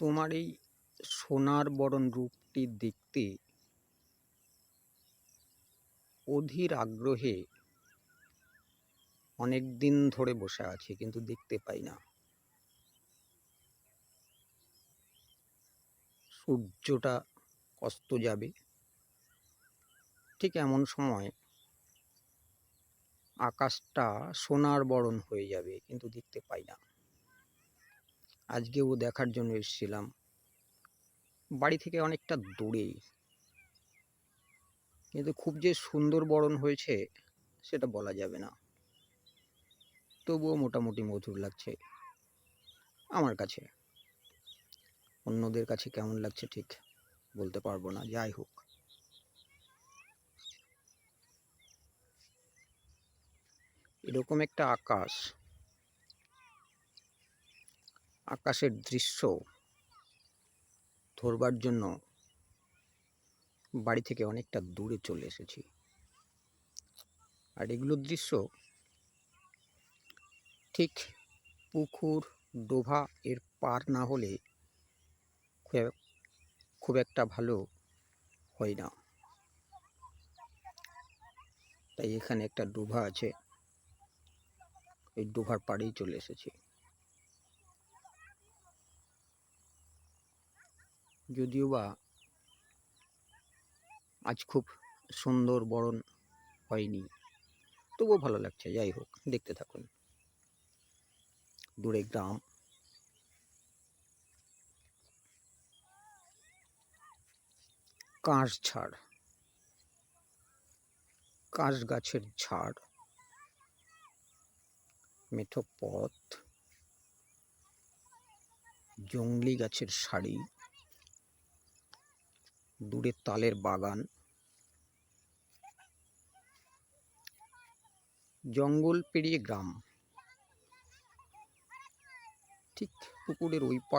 তোমার এই সোনার বরণ রূপটি দেখতে অধীর আগ্রহে অনেক দিন ধরে বসে আছি, কিন্তু দেখতে পাই না। সূর্যটা অস্ত যাবে। ঠিক এমন সময় আকাশটা সোনার বরণ হয়ে যাবে, কিন্তু দেখতে পাই না। আজকেও দেখার জন্য এসেছিলাম। বাড়ি থেকে অনেকটা দূরেই। কিন্তু খুব যে সুন্দর বরণ হয়েছে, সেটা বলা যাবে না। তবুও মোটামুটি মধুর লাগছে আমার কাছে। অন্যদের কাছে কেমন লাগছে ঠিক বলতে পারব না, যাই হোক। এরকম একটা আকাশ আকাশের দৃশ্য ধরবার জন্য বাড়ি থেকে অনেকটা দূরে চলে এসেছি। আর এগুলোর দৃশ্য ঠিক পুকুর, ডোভা, এর পার না হলে খুব একটা ভালো হয় না। তাই এখানে একটা ডোভা আছে। এই ডোভার পাড়েই চলে এসেছি। যদিও বা আজ খুব সুন্দর বরণ হয়নি, তবুও ভালো লাগছে, যাই হোক, দেখতে থাকুন। দূরে গ্রাম। কাঁশ ঝাড়। কাঁশ গাছের ঝাড়। মেঠো পথ। জংলি গাছের সারি। দূরে তালের বাগান। জঙ্গল পেরিয়ে গ্রাম। ঠিক পুকুরের ওই পাড়ে